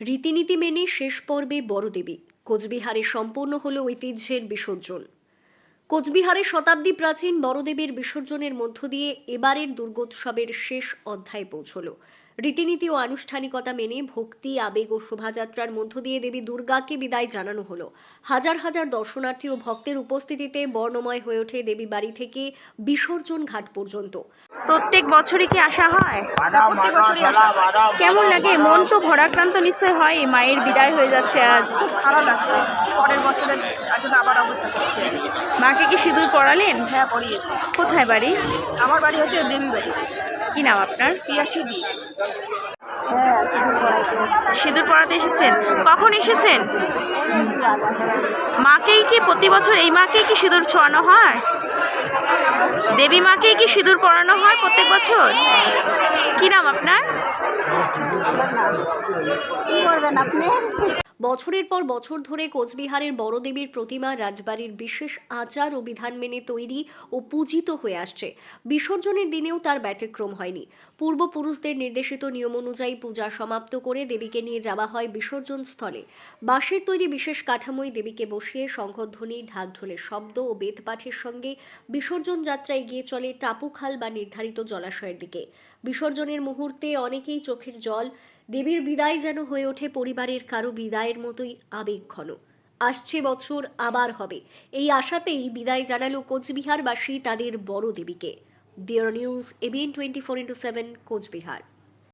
রীতিনীতি মেনে শেষ পর্বে বড়দেবী। কোচবিহারে সম্পূর্ণ হল ঐতিহ্যের বিসর্জন। কোচবিহারে শতাব্দী প্রাচীন বড়দেবীর বিসর্জনের মধ্য দিয়ে এবারের দুর্গোৎসবের শেষ অধ্যায় পৌঁছল। রীতিনীতি ও আনুষ্ঠানিকতা মেনে ভক্তি, আবেগ ও শোভাযাত্রার মধ্য দিয়ে দেবী দুর্গাকে বিদায় জানানো হলো। হাজার হাজার দর্শনার্থী ও ভক্তের উপস্থিতিতে বর্ণময় হয়ে ওঠে দেবী বাড়ি থেকে বিসর্জন ঘাট পর্যন্ত। প্রত্যেক বছরই কি আসা হয়? প্রত্যেক বছরই আসা কেমন লাগে? মন তো ভরাক্রান্ত নিশ্চয় হয় মায়ের বিদায় হয়ে যাচ্ছে আজ। খুব খারাপ লাগছে। পরের বছরের জন্য আবার অপেক্ষা করছে। মাকে কি সিঁদুর পড়ালেন হ্যাঁ পড়িয়েছে কোথায় বাড়ি? আমার বাড়ি হচ্ছে দেবী বাড়ি কি নাম আপনার? পিয়াসী দি। সিঁদুর পড়াতে এসেছেন? কখন এসেছেন? মাকেই কি প্রতি বছর এই মাকেই কি সিঁদুর ছোঁয়ানো হয়? দেবী মাকেই কি সিঁদুর পরানো হয় প্রত্যেক বছর? কি নাম আপনার? কি করবেন আপনি? বছরের পর বছর ধরে কোচবিহারের বড়দেবীর প্রতিমা রাজবাড়ির বিশেষ আচার ও বিধান মেনে তৈরি ও পূজিত হয়ে আসছে। বিসর্জনের দিনেও তার ব্যতিক্রম হয়নি। পূর্বপুরুষদের নির্দেশিত নিয়ম অনুযায়ী পূজা সমাপ্ত করে দেবীকে নিয়ে যাওয়া হয় বিসর্জন স্থলে। বাঁশের তৈরি বিশেষ কাঠামোয় দেবীকে বসিয়ে শঙ্খধ্বনি ঢাক ঢোলের শব্দ ও বেদপাঠের সঙ্গে বিসর্জন যাত্রা এগিয়ে চলে টাপুখাল বা নির্ধারিত জলাশয়ের দিকে। বিসর্জনের মুহূর্তে অনেকেই চোখের জল দেবীর বিদায় যেন হয়ে ওঠে পরিবারের কারও বিদায়ের মতোই আবেগ ঘন। আসছে বছর, আবার হবে। এই আশাতেই বিদায় জানালো কোচবিহারবাসী তাদের বড় দেবীকে। বিয়ার news ABN twenty four into seven, Cooch Behar.